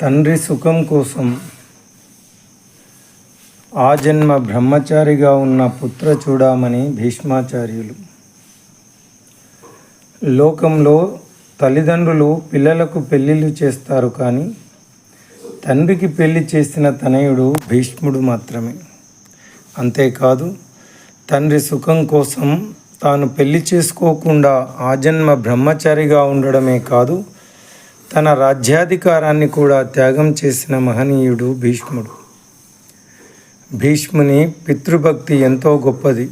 తండ్రి సుఖం కోసం ఆ జన్మ బ్రహ్మచారిగా ఉన్న పుత్ర చూడమని భీష్మాచార్యులు. లోకంలో తల్లిదండ్రులు పిల్లలకు పెళ్ళిళ్ళు చేస్తారు కానీ తండ్రికి పెళ్ళి చేసిన తనయుడు భీష్ముడు మాత్రమే. అంతేకాదు తండ్రి సుఖం కోసం తాను పెళ్ళి చేసుకోకుండా ఆ జన్మ బ్రహ్మచారిగా ఉండడమే కాదు తన రాజ్యాధికారాన్ని కూడా త్యాగం చేసిన మహనీయుడు భీష్ముడు. భీష్ముని పితృభక్తి ఎంతో గొప్పది.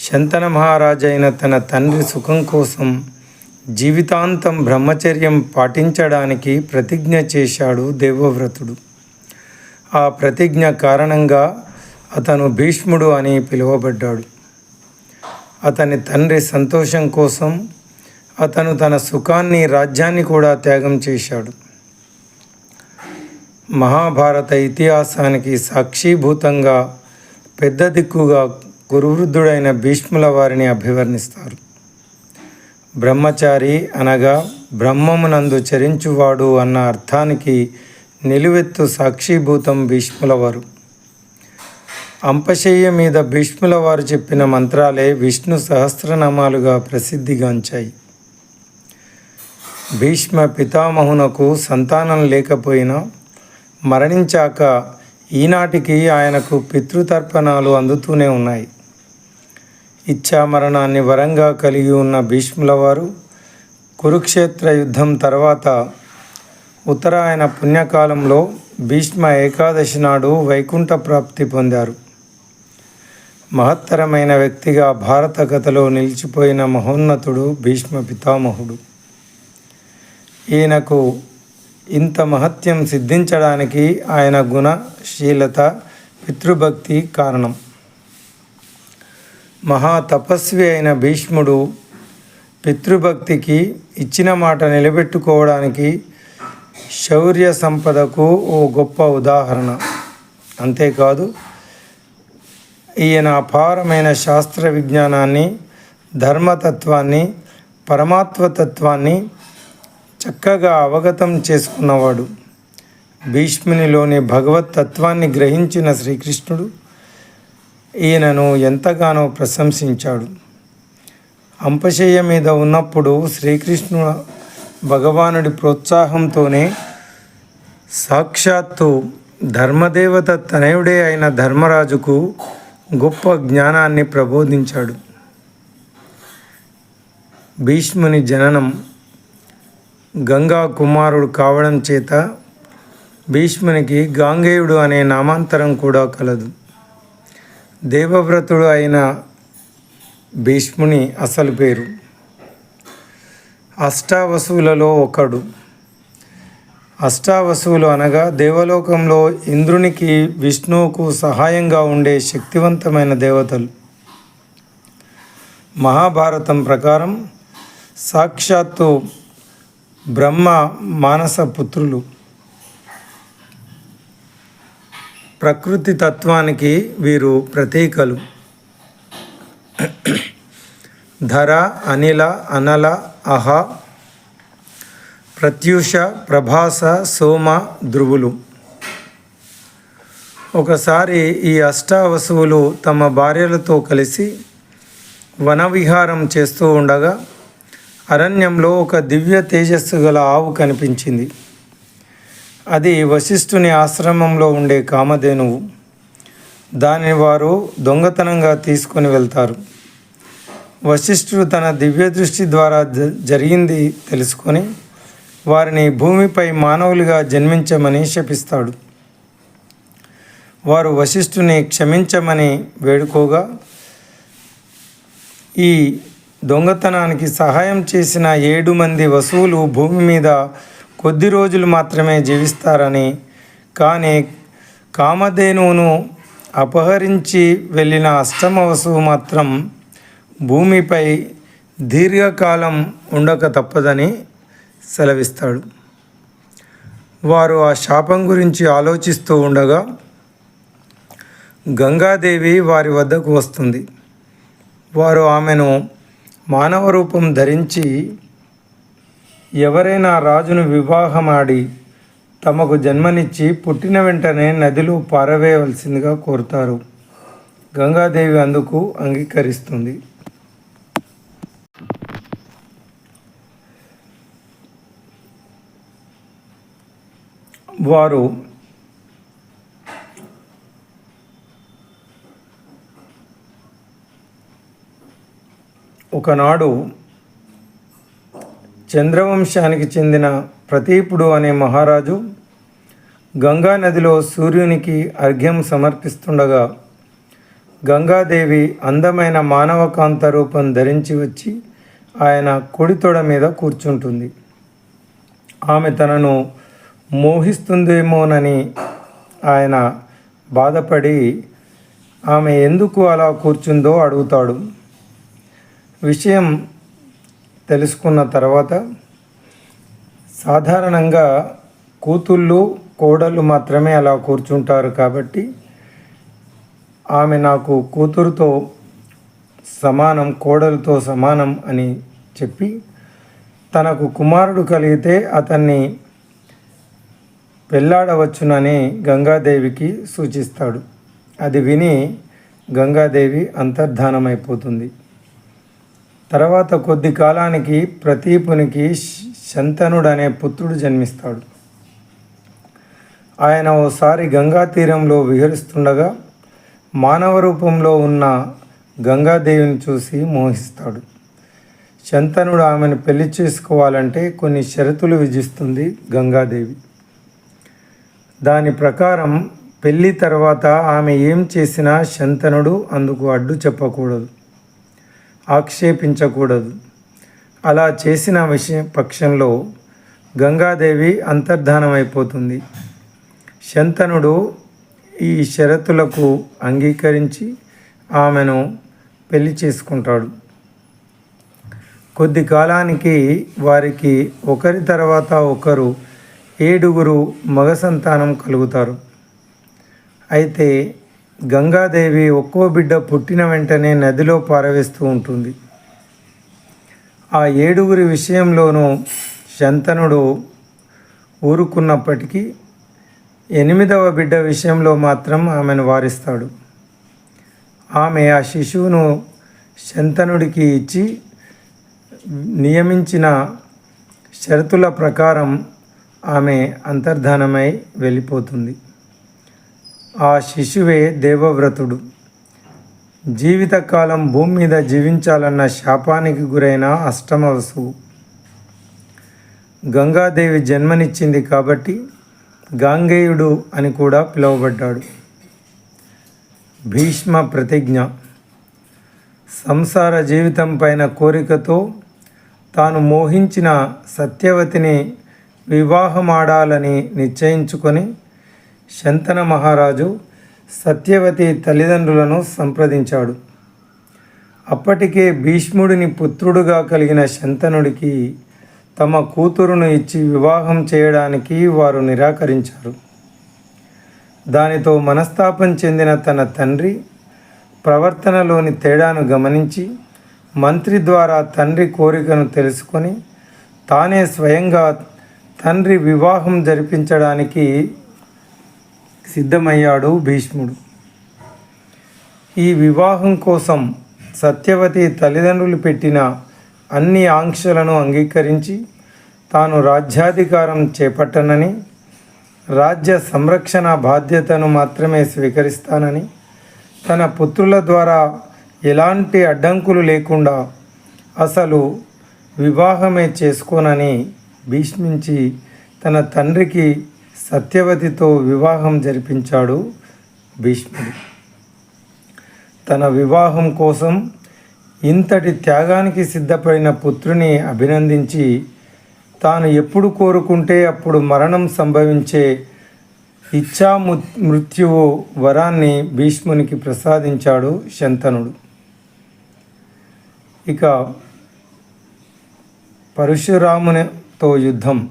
శంతన మహారాజైన తన తండ్రి సుఖం కోసం జీవితాంతం బ్రహ్మచర్యం పాటించడానికి ప్రతిజ్ఞ చేశాడు దేవవ్రతుడు. ఆ ప్రతిజ్ఞ కారణంగా అతను భీష్ముడు అని పిలువబడ్డాడు. అతని తండ్రి సంతోషం కోసం అతను తన సుఖాన్ని రాజ్యాన్ని కూడా త్యాగం చేశాడు. మహాభారత ఇతిహాసానికి సాక్షీభూతంగా పెద్ద దిక్కుగా గురువృద్ధుడైన భీష్ముల వారిని అభివర్ణిస్తారు. బ్రహ్మచారి అనగా బ్రహ్మమునందు చరించువాడు అన్న అర్థానికి నిలువెత్తు సాక్షీభూతం భీష్ముల వారు. అంపశయ్య మీద భీష్ముల వారు చెప్పిన మంత్రాలే విష్ణు సహస్రనామాలుగా ప్రసిద్ధిగాంచాయి. భీష్మ పితామహునకు సంతానం లేకపోయినా మరణించాక ఈనాటికి ఆయనకు పితృతర్పణాలు అందుతూనే ఉన్నాయి. ఇచ్ఛామరణాన్ని వరంగా కలిగి ఉన్న భీష్ముల వారు కురుక్షేత్ర యుద్ధం తర్వాత ఉత్తరాయణ పుణ్యకాలంలో భీష్మ ఏకాదశి నాడు వైకుంఠ ప్రాప్తి పొందారు. మహత్తరమైన వ్యక్తిగా భారత కథలో నిలిచిపోయిన మహోన్నతుడు భీష్మ పితామహుడు. ఈయనకు ఇంత మహత్యం సిద్ధించడానికి ఆయన గుణశీలత పితృభక్తి కారణం. మహాతపస్వి అయిన భీష్ముడు పితృభక్తికి ఇచ్చిన మాట నిలబెట్టుకోవడానికి శౌర్య సంపదకు ఓ గొప్ప ఉదాహరణ. అంతేకాదు ఈయన అపారమైన శాస్త్ర విజ్ఞానాన్ని ధర్మతత్వాన్ని పరమాత్వతత్వాన్ని చక్కగా అవగతం చేసుకున్నవాడు. భీష్మునిలోని భగవత్ తత్వాన్ని గ్రహించిన శ్రీకృష్ణుడు ఈయనను ఎంతగానో ప్రశంసించాడు. అంపశయ్య మీద ఉన్నప్పుడు శ్రీకృష్ణు భగవానుడి ప్రోత్సాహంతోనే సాక్షాత్తు ధర్మదేవత తనయుడే అయిన ధర్మరాజుకు గొప్ప జ్ఞానాన్ని ప్రబోధించాడు. భీష్ముని జననం గంగా కుమారుడు కావడం చేత భీష్మునికి గాంగేయుడు అనే నామాంతరం కూడా కలదు. దేవవ్రతుడు అయిన భీష్ముని అసలు పేరు. అష్టావసువులలో ఒకడు. అష్టావసువులు అనగా దేవలోకంలో ఇంద్రునికి విష్ణువుకు సహాయంగా ఉండే శక్తివంతమైన దేవతలు. మహాభారతం ప్రకారం సాక్షాత్తు బ్రహ్మ మానస పుత్రులు. ప్రకృతి తత్వానికి వీరు ప్రతీకలు. ధర అనిల అనల అహ ప్రత్యూష ప్రభాస సోమ ధ్రువులు. ఒకసారి ఈ అష్టావసువులు తమ భార్యలతో కలిసి వనవిహారం చేస్తూ ఉండగా అరణ్యంలో ఒక దివ్య తేజస్సు గల ఆవు కనిపించింది. అది వశిష్ఠుని ఆశ్రమంలో ఉండే కామధేనువు. దానిని వారు దొంగతనంగా తీసుకొని వెళ్తారు. వశిష్ఠుడు తన దివ్య దృష్టి ద్వారా జ- జరిగింది తెలుసుకొని వారిని భూమిపై మానవులుగా జన్మించమని శపిస్తాడు. వారు వశిష్ఠుని క్షమించమని వేడుకోగా ఈ దొంగతనానికి సహాయం చేసిన ఏడు మంది వసువులు భూమి మీద కొద్ది రోజులు మాత్రమే జీవిస్తారని కానీ కామధేనువును అపహరించి వెళ్ళిన అష్టమ వసువు మాత్రం భూమిపై దీర్ఘకాలం ఉండక తప్పదని సెలవిస్తాడు. వారు ఆ శాపం గురించి ఆలోచిస్తూ ఉండగా గంగాదేవి వారి వద్దకు వస్తుంది. వారు ఆమెను మానవ రూపం ధరించి ఎవరైనా రాజును వివాహమాడి తమకు జన్మనిచ్చి పుట్టిన వెంటనే నదిలో పారవేయవలసిందిగా కోరుతారు. గంగాదేవి అందుకు అంగీకరిస్తుంది. వారు ఒకనాడు చంద్రవంశానికి చెందిన ప్రతీపుడు అనే మహారాజు గంగా నదిలో సూర్యునికి అర్ఘ్యం సమర్పిస్తుండగా గంగాదేవి అందమైన మానవకాంత రూపం ధరించి వచ్చి ఆయన కుడి తొడ మీద కూర్చుంటుంది. ఆమె తనను మోహిస్తుందేమోనని ఆయన బాధపడి ఆమె ఎందుకు అలా కూర్చుందో అడుగుతాడు. విషయం తెలుసుకున్న తర్వాత సాధారణంగా కూతుళ్ళు కోడళ్ళు మాత్రమే అలా కూర్చుంటారు కాబట్టి ఆమె నాకు కూతురుతో సమానం కోడలతో సమానం అని చెప్పి తనకు కుమారుడు కలిగితే అతన్ని పెళ్ళాడవచ్చునని గంగాదేవికి సూచిస్తాడు. అది విని గంగాదేవి అంతర్ధానమైపోతుంది. తర్వాత కొద్ది కాలానికి ప్రతీపునికి శంతనుడు అనే పుత్రుడు జన్మిస్తాడు. ఆయన ఓసారి గంగా తీరంలో విహరిస్తుండగా మానవ రూపంలో ఉన్న గంగాదేవిని చూసి మోహిస్తాడు. శంతనుడు ఆమెను పెళ్ళి చేసుకోవాలంటే కొన్ని షరతులు విధిస్తుంది గంగాదేవి. దాని ప్రకారం పెళ్ళి తర్వాత ఆమె ఏం చేసినా శంతనుడు అందుకు అడ్డు చెప్పకూడదు. ఆక్షేపించకూడదు. అలా చేసిన విషయం పక్షంలో గంగాదేవి అంతర్ధానమైపోతుంది. శంతనుడు ఈ షరతులకు అంగీకరించి ఆమెను పెళ్ళి చేసుకుంటాడు. కొద్ది కాలానికి వారికి ఒకరి తర్వాత ఒకరు ఏడుగురు మగ సంతానం కలుగుతారు. అయితే గంగాదేవి ఒక్కో బిడ్డ పుట్టిన వెంటనే నదిలో పారవేస్తూ ఉంటుంది. ఆ ఏడుగురి విషయంలోనూ శంతనుడు ఊరుకున్నప్పటికీ ఎనిమిదవ బిడ్డ విషయంలో మాత్రం ఆమెను వారిస్తాడు. ఆమె ఆ శిశువును శంతనుడికి ఇచ్చి నియమించిన షరతుల ప్రకారం ఆమె అంతర్ధానమై వెళ్ళిపోతుంది. ఆ శిశువే దేవవ్రతుడు. జీవితకాలం భూమి మీద జీవించాలన్న శాపానికి గురైన అష్టమ వసువు గంగాదేవి జన్మనిచ్చింది కాబట్టి గాంగేయుడు అని కూడా పిలువబడ్డాడు. భీష్మ ప్రతిజ్ఞ. సంసార జీవితం పైన కోరికతో తాను మోహించిన సత్యవతిని వివాహమాడాలని నిశ్చయించుకొని శంతన మహారాజు సత్యవతి తల్లిదండ్రులను సంప్రదించాడు. అప్పటికే భీష్ముడిని పుత్రుడుగా కలిగిన శంతనుడికి తమ కూతురును ఇచ్చి వివాహం చేయడానికి వారు నిరాకరించారు. దానితో మనస్తాపం చెందిన తన తండ్రి ప్రవర్తనలోని తేడాను గమనించి మంత్రి ద్వారా తండ్రి కోరికను తెలుసుకొని తానే స్వయంగా తండ్రి వివాహం జరిపించడానికి సిద్ధమయ్యాడు భీష్ముడు. ఈ వివాహం కోసం సత్యవతి తల్లిదండ్రులు పెట్టిన అన్ని ఆంక్షలను అంగీకరించి తాను రాజ్యాధికారం చేపట్టనని రాజ్య సంరక్షణ బాధ్యతను మాత్రమే స్వీకరిస్తానని తన పుత్రుల ద్వారా ఎలాంటి అడ్డంకులు లేకుండా అసలు వివాహమే చేసుకోనని భీష్మించి తన తండ్రికి సత్యవతితో వివాహం జరిపించాడు భీష్ముడు. తన వివాహం కోసం ఇంతటి త్యాగానికి సిద్ధపడిన పుత్రుని అభినందించి తాను ఎప్పుడు కోరుకుంటే అప్పుడు మరణం సంభవించే ఇచ్ఛా మృత్యువు వరాన్ని భీష్మునికి ప్రసాదించాడు శంతనుడు. ఇక పరశురామునితో యుద్ధం.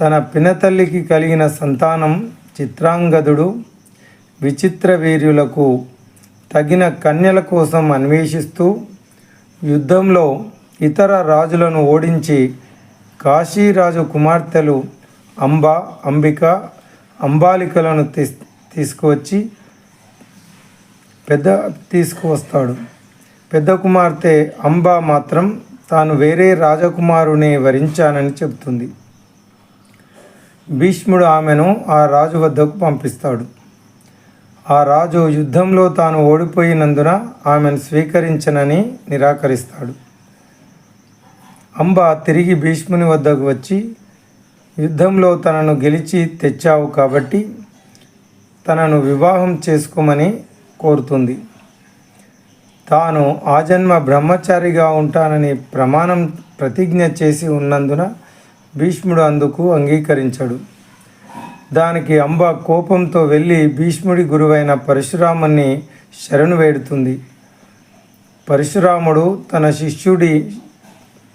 తన పినతల్లికి కలిగిన సంతానం చిత్రాంగదుడు విచిత్ర వీర్యులకు తగిన కన్యల కోసం అన్వేషిస్తూ యుద్ధంలో ఇతర రాజులను ఓడించి కాశీరాజు కుమార్తెలు అంబ అంబిక అంబాలికలను తీస్ తీసుకువచ్చి పెద్ద తీసుకువస్తాడు. పెద్ద కుమార్తె అంబ మాత్రం తాను వేరే రాజకుమారునే వరించానని చెబుతుంది. భీష్ముడు ఆమెను ఆ రాజు వద్దకు పంపిస్తాడు. ఆ రాజు యుద్ధంలో తాను ఓడిపోయినందున ఆమెను స్వీకరించనని నిరాకరిస్తాడు. అంబ తిరిగి భీష్ముని వద్దకు వచ్చి యుద్ధంలో తనను గెలిచి తెచ్చావు కాబట్టి తనను వివాహం చేసుకోమని కోరుతుంది. తాను ఆజన్మ బ్రహ్మచారిగా ఉంటానని ప్రమాణం ప్రతిజ్ఞ చేసి ఉన్నందున భీష్ముడు అందుకు అంగీకరించడు. దానికి అంబ కోపంతో వెళ్ళి భీష్ముడి గురువైన పరశురాముని శరణు వేడుతుంది. పరశురాముడు తన శిష్యుడి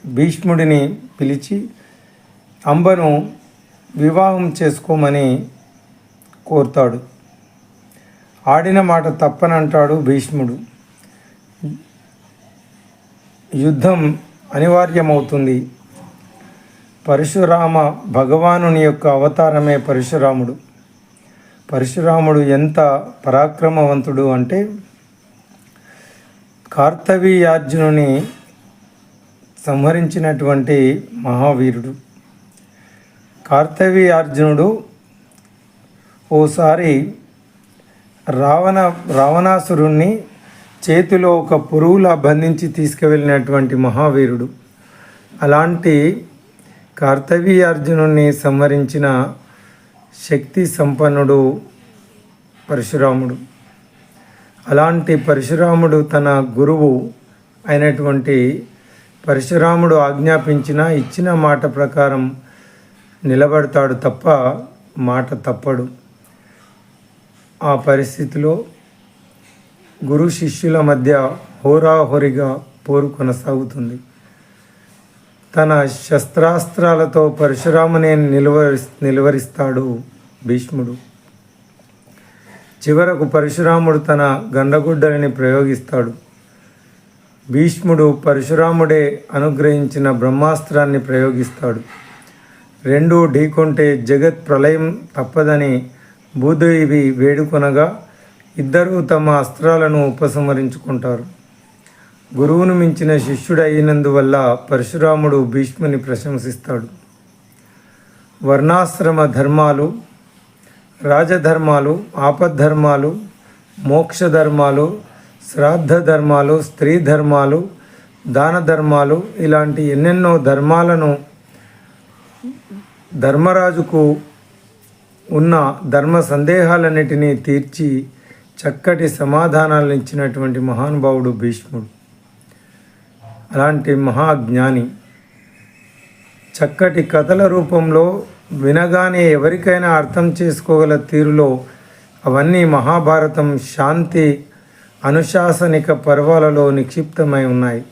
భీష్ముడిని పిలిచి అంబను వివాహం చేసుకోమని కోరుతాడు. ఆడిన మాట తప్పనంటాడు భీష్ముడు. యుద్ధం అనివార్యమవుతుంది. పరశురామ భగవానుని యొక్క అవతారమే పరశురాముడు. పరశురాముడు ఎంత పరాక్రమవంతుడు అంటే కార్తవీయార్జునుని సంహరించినటువంటి మహావీరుడు. కార్తవీయార్జునుడు ఓసారి రావణ రావణాసురుణ్ణి చేతిలో ఒక పురుగులా బంధించి తీసుకువెళ్ళినటువంటి మహావీరుడు. అలాంటి కార్తవీయార్జునుణ్ణి సంహరించిన శక్తి సంపన్నుడు పరశురాముడు. అలాంటి పరశురాముడు తన గురువు అయినటువంటి పరశురాముడు ఆజ్ఞాపించిన ఇచ్చిన మాట ప్రకారం నిలబడతాడు తప్ప మాట తప్పడు. ఆ పరిస్థితిలో గురు శిష్యుల మధ్య హోరాహోరిగా పోరు కొనసాగుతుంది. తన శస్త్రాస్త్రాలతో పరశురామునే నిలువరి నిలువరిస్తాడు భీష్ముడు. చివరకు పరశురాముడు తన గండగుడ్డలని ప్రయోగిస్తాడు. భీష్ముడు పరశురాముడే అనుగ్రహించిన బ్రహ్మాస్త్రాన్ని ప్రయోగిస్తాడు. రెండు ఢీకొంటే జగత్ ప్రళయం తప్పదని భూదేవి వేడుకొనగా ఇద్దరూ తమ అస్త్రాలను ఉపసంహరించుకుంటారు. గురువును మించిన శిష్యుడు అయినందువల్ల పరశురాముడు భీష్ముని ప్రశంసిస్తాడు. వర్ణాశ్రమ ధర్మాలు రాజధర్మాలు ఆపద్ధర్మాలు మోక్ష ధర్మాలు శ్రాద్ధ ధర్మాలు స్త్రీ ధర్మాలు దాన ధర్మాలు ఇలాంటి ఎన్నెన్నో ధర్మాలను ధర్మరాజుకు ఉన్న ధర్మ సందేహాలన్నిటినీ తీర్చి చక్కటి సమాధానాలను ఇచ్చినటువంటి మహానుభావుడు భీష్ముడు. అలాంటి మహాజ్ఞాని. చక్కటి కథల రూపంలో వినగానే ఎవరికైనా అర్థం చేసుకోగల తీరులో అవన్నీ మహాభారతం శాంతి అనుశాసనిక పర్వాలలో నిక్షిప్తమై ఉన్నాయి.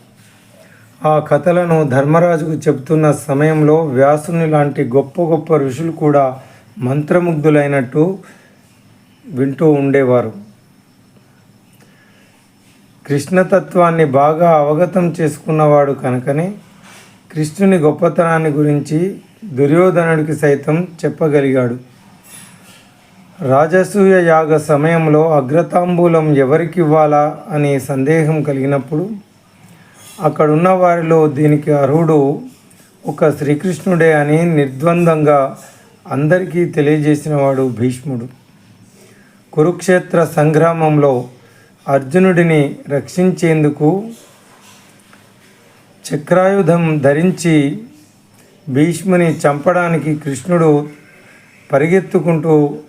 ఆ కథలను ధర్మరాజుకు చెబుతున్న సమయంలో వ్యాసుని లాంటి గొప్ప గొప్ప ఋషులు కూడా మంత్రముగ్ధులైనట్టు వింటూ ఉండేవారు. కృష్ణతత్వాన్ని బాగా అవగతం చేసుకున్నవాడు కనుకనే కృష్ణుని గొప్పతనాన్ని గురించి దుర్యోధనుడికి సైతం చెప్పగలిగాడు. రాజసూయ యాగ సమయంలో అగ్రతాంబూలం ఎవరికి ఇవ్వాలా అనే సందేహం కలిగినప్పుడు అక్కడున్న వారిలో దీనికి అర్హుడు ఒక శ్రీకృష్ణుడే అని నిర్ద్వందంగా అందరికీ తెలియజేసినవాడు భీష్ముడు. కురుక్షేత్ర సంగ్రామంలో అర్జునుడిని రక్షించేందుకు చక్రాయుధం ధరించి భీష్ముని చంపడానికి కృష్ణుడు పరిగెత్తుకుంటూ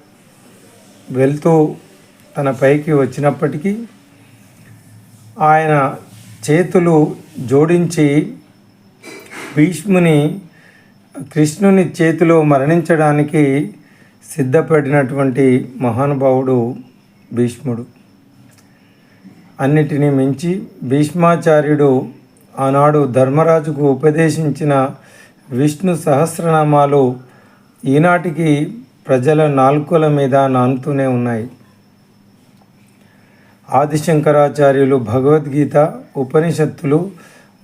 వెళ్తూ తన పైకి వచ్చినప్పటికీ ఆయన చేతులు జోడించి భీష్ముని కృష్ణుని చేతిలో మరణించడానికి సిద్ధపడినటువంటి మహానుభావుడు భీష్ముడు. అన్నిటినీ మించి భీష్మాచార్యుడు ఆనాడు ధర్మరాజుకు ఉపదేశించిన విష్ణు సహస్రనామాలు ఈనాటికి ప్రజల నాలుకల మీద నానుతూనే ఉన్నాయి. ఆదిశంకరాచార్యులు భగవద్గీత ఉపనిషత్తులు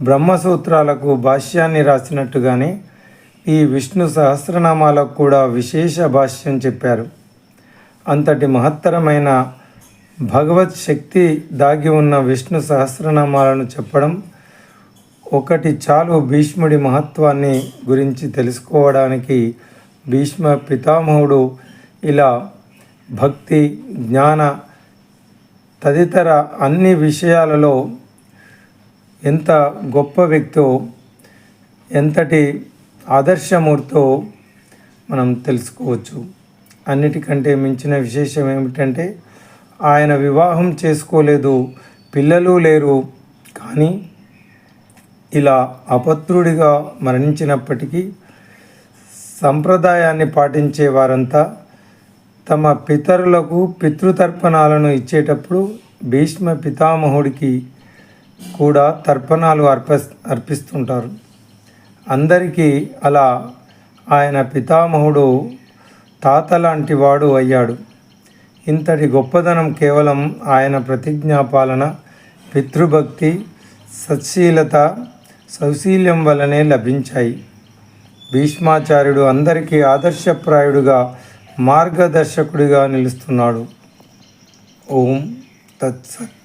బ్రహ్మసూత్రాలకు భాష్యాన్ని రాసినట్టుగానే ఈ విష్ణు సహస్రనామాలకు కూడా విశేష భాష్యం చెప్పారు. అంతటి మహత్తరమైన భగవత్ శక్తి దాగి ఉన్న విష్ణు సహస్రనామాలను చెప్పడం ఒకటి చాలు భీష్ముడి మహత్వాన్ని గురించి తెలుసుకోవడానికి భీష్మ పితామహుడు ఇలా భక్తి జ్ఞాన తదితర అన్ని విషయాలలో ఎంత గొప్ప వ్యక్తో ఎంతటి ఆదర్శమూర్తో మనం తెలుసుకోవచ్చు. అన్నిటికంటే మించిన విశేషం ఏమిటంటే ఆయన వివాహం చేసుకోలేదు. పిల్లలు లేరు. కానీ ఇలా అపత్రుడిగా మరణించినప్పటికీ సంప్రదాయాన్ని పాటించే వారంతా తమ పితరులకు పితృతర్పణాలను ఇచ్చేటప్పుడు భీష్మ పితామహుడికి కూడా తర్పణాలు అర్ప అర్పిస్తుంటారు. అందరికీ అలా ఆయన పితామహుడు తాత లాంటి వాడు అయ్యాడు. ఇంతటి గొప్పదనం కేవలం ఆయన ప్రతిజ్ఞాపాలన పితృభక్తి సత్శీలత సౌశీల్యం వల్లనే లభించాయి. భీష్మాచార్యుడు అందరికీ ఆదర్శప్రాయుడుగా మార్గదర్శకుడిగా నిలుస్తున్నాడు. ఓం తత్సత్.